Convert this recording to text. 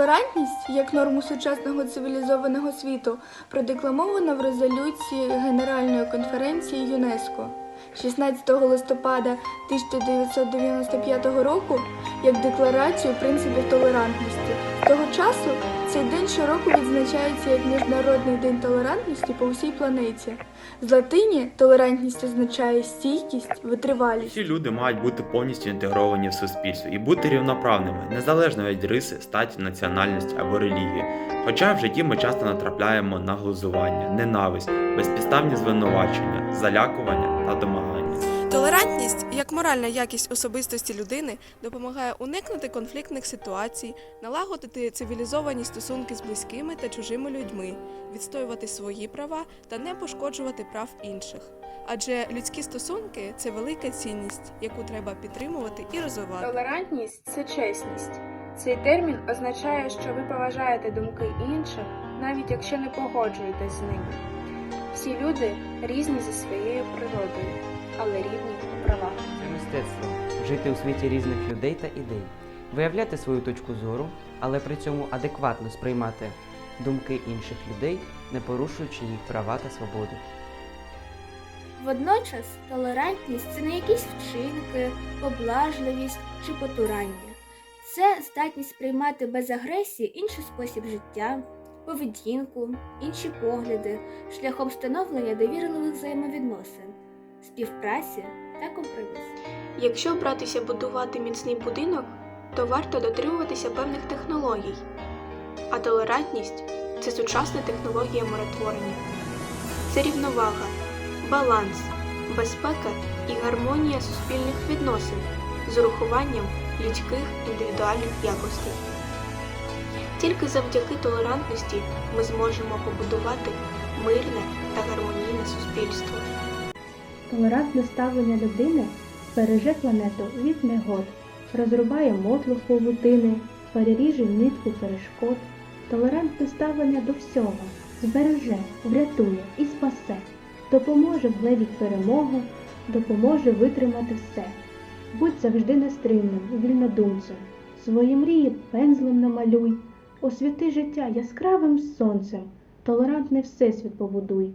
Толерантність як норму сучасного цивілізованого світу продекламована в резолюції Генеральної конференції ЮНЕСКО 16 листопада 1995 року як декларацію принципів толерантності. З того часу цей день щороку відзначається як Міжнародний день толерантності по всій планеті. З латині толерантність означає стійкість, витривалість. Всі люди мають бути повністю інтегровані в суспільство і бути рівноправними, незалежно від риси, статі, національності або релігії. Хоча в житті ми часто натрапляємо на глузування, ненависть, безпідставні звинувачення, залякування та домагання. Толерантність як моральна якість особистості людини допомагає уникнути конфліктних ситуацій, налагодити цивілізовані стосунки з близькими та чужими людьми, відстоювати свої права та не пошкоджувати прав інших. Адже людські стосунки це велика цінність, яку треба підтримувати і розвивати. Толерантність це чесність. Цей термін означає, що ви поважаєте думки інших, навіть якщо не погоджуєтесь з ними. Всі люди різні за своєю природою, але рівні у правах. Це мистецтво жити у світі різних людей та ідей, виявляти свою точку зору, але при цьому адекватно сприймати думки інших людей, не порушуючи їх права та свободи. Водночас толерантність це не якісь вчинки, поблажливість чи потурання. Це здатність приймати без агресії інший спосіб життя, поведінку, інші погляди, шляхом встановлення довірливих взаємовідносин, співпраці та компромісу. Якщо братися будувати міцний будинок, то варто дотримуватися певних технологій. А толерантність це сучасна технологія миротворення. Це рівновага, баланс, безпека і гармонія суспільних відносин з урахуванням людських індивідуальних якостей. Тільки завдяки толерантності ми зможемо побудувати мирне та гармонійне суспільство. Толерантне ставлення людини береже планету від негод, розрубає мотлух павутини, переріже нитку перешкод. Толерантне ставлення до всього збереже, врятує і спасе, допоможе вгледіть перемогу, допоможе витримати все. Будь завжди нестримним, вільнодумцем, свої мрії пензлем намалюй, освіти життя яскравим сонцем, толерантний всесвіт побудуй.